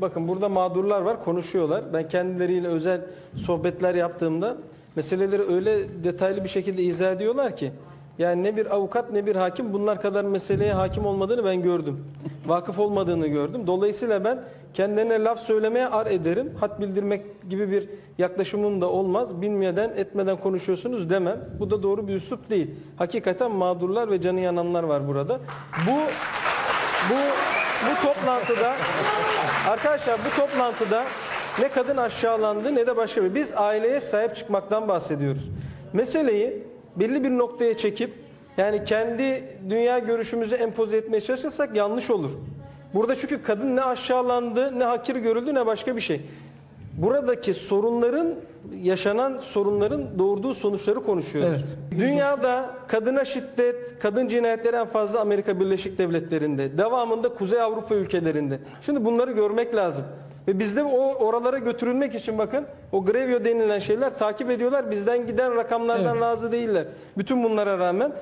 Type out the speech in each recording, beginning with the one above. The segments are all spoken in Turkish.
Bakın burada mağdurlar var, konuşuyorlar. Ben kendileriyle özel sohbetler yaptığımda meseleleri öyle detaylı bir şekilde izah ediyorlar ki yani ne bir avukat ne bir hakim bunlar kadar meseleye hakim olmadığını ben gördüm. Vakıf olmadığını gördüm. Dolayısıyla ben kendilerine laf söylemeye ar ederim. Hat bildirmek gibi bir yaklaşımım da olmaz. Bilmeden etmeden konuşuyorsunuz demem. Bu da doğru bir üslup değil. Hakikaten mağdurlar ve canı yananlar var burada. Bu bu bu toplantıda arkadaşlar bu toplantıda ne kadın aşağılandı ne de başka bir. Biz aileye sahip çıkmaktan bahsediyoruz. Meseleyi belli bir noktaya çekip yani kendi dünya görüşümüzü empoze etmeye çalışırsak yanlış olur. Burada çünkü kadın ne aşağılandı, ne hakir görüldü, ne başka bir şey. Buradaki sorunların, yaşanan sorunların doğurduğu sonuçları konuşuyoruz. Evet. Dünyada kadına şiddet, kadın cinayetleri en fazla Amerika Birleşik Devletleri'nde. Devamında Kuzey Avrupa ülkelerinde. Şimdi bunları görmek lazım. Ve bizde o oralara götürülmek için bakın o Grevio denilen şeyler takip ediyorlar. Bizden giden rakamlardan Evet. razı değiller. Bütün bunlara rağmen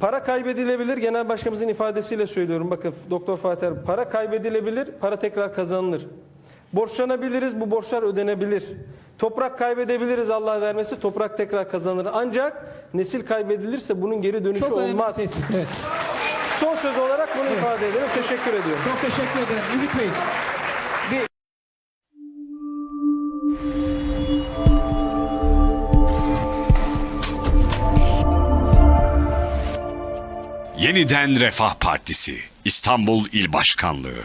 para kaybedilebilir. Genel Başkanımızın ifadesiyle söylüyorum. Bakın Doktor Fatih para kaybedilebilir, para tekrar kazanılır. Borçlanabiliriz, bu borçlar ödenebilir. Toprak kaybedebiliriz Allah vermesi, toprak tekrar kazanır. Ancak nesil kaybedilirse bunun geri dönüşü Çok önemli olmaz. tespit. Evet. Son söz olarak bunu ifade ederim. Teşekkür ediyorum. Çok teşekkür ederim Ümit Bey. Bir Yeniden Refah Partisi, İstanbul İl Başkanlığı.